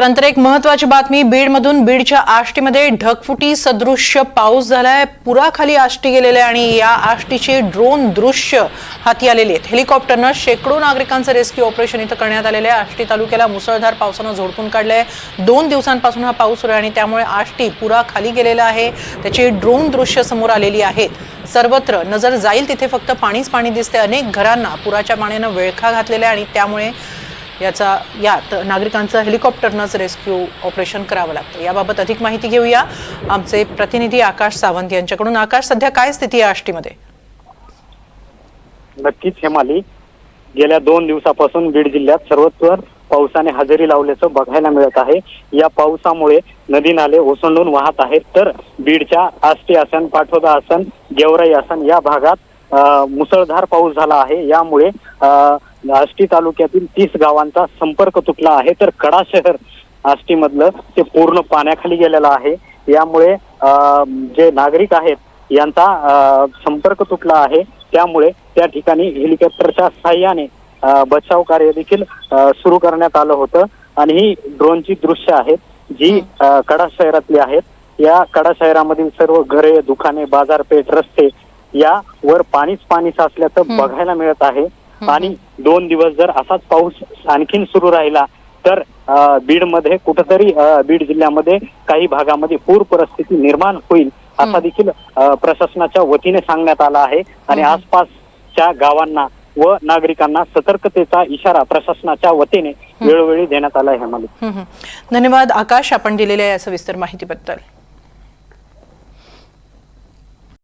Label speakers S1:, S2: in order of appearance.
S1: त्यानंतर एक महत्वाची बातमी बीडमधून बीडच्या आष्टीमध्ये ढगफुटी सदृश्य पाऊस झालाय. पुराखाली आष्टी गेलेले आणि या आष्टीचे ड्रोन दृश्य हाती आलेले आहेत. हेलिकॉप्टरनं शेकडो नागरिकांचं रेस्क्यू ऑपरेशन इथं करण्यात आलेलं आहे. आष्टी तालुक्याला मुसळधार पावसानं झोडपून काढलंय. दोन दिवसांपासून हा पाऊस सुरू आहे आणि त्यामुळे आष्टी पुराखाली गेलेला आहे. त्याची ड्रोन दृश्य समोर आलेली आहेत. सर्वत्र नजर जाईल तिथे फक्त पाणीच पाणी दिसते अनेक घरांना पुराच्या पाण्यानं वेळखा घातलेला आहे आणि त्यामुळे याचा यात नागरिकांचं हेलिकॉप्टरनंच रेस्क्यू ऑपरेशन करावं लागतं. याबाबत अधिक माहिती घेऊया. आमचे प्रतिनिधी आकाश सावंत यांच्याकडून. आकाश सध्या काय स्थिती आहे आष्टीमध्ये?
S2: नक्कीच हेमाली. गेल्या दोन दिवसापासून बीड जिल्ह्यात सर्वत्र पावसाने हजेरी लावल्याचं बघायला मिळत आहे. या पावसामुळे नदी नाले ओसंडून वाहत आहेत. तर बीडच्या आष्टी आसन पाठोदा आसन गेवराई आसन या भागात अं, मुसळधार पाऊस झाला आहे. यामुळे अं, आष्टी तालुक्यातील तीस गावांचा संपर्क तुटला आहे. तर कडा शहर आष्टी मधलं ते पूर्ण पाण्याखाली गेलेलं आहे. यामुळे जे नागरिक आहेत यांचा संपर्क तुटला आहे. त्यामुळे त्या ठिकाणी हेलिकॉप्टरच्या साह्याने अं, बचाव कार्य देखील सुरू करण्यात आलं होतं. आणि ही ड्रोनची दृश्य आहेत जी कडा शहरातली आहेत या कडा शहरामधील सर्व घरे दुकाने बाजारपेठ रस्ते या वर पाणीच पाणी साचल्याचं बघायला मिळत आहे. आणि दोन दिवस जर असाच पाऊस आणखीन सुरू राहिला तर बीडमध्ये कुठंतरी बीड जिल्ह्यामध्ये काही भागामध्ये पूर परिस्थिती निर्माण होईल असा देखील प्रशासनाच्या वतीने सांगण्यात आला आहे. आणि आसपासच्या गावांना व नागरिकांना सतर्कतेचा इशारा प्रशासनाच्या वतीने वेळोवेळी देण्यात आला आहे.
S1: धन्यवाद आकाश आपण दिलेल्या या सविस्तर माहितीबद्दल.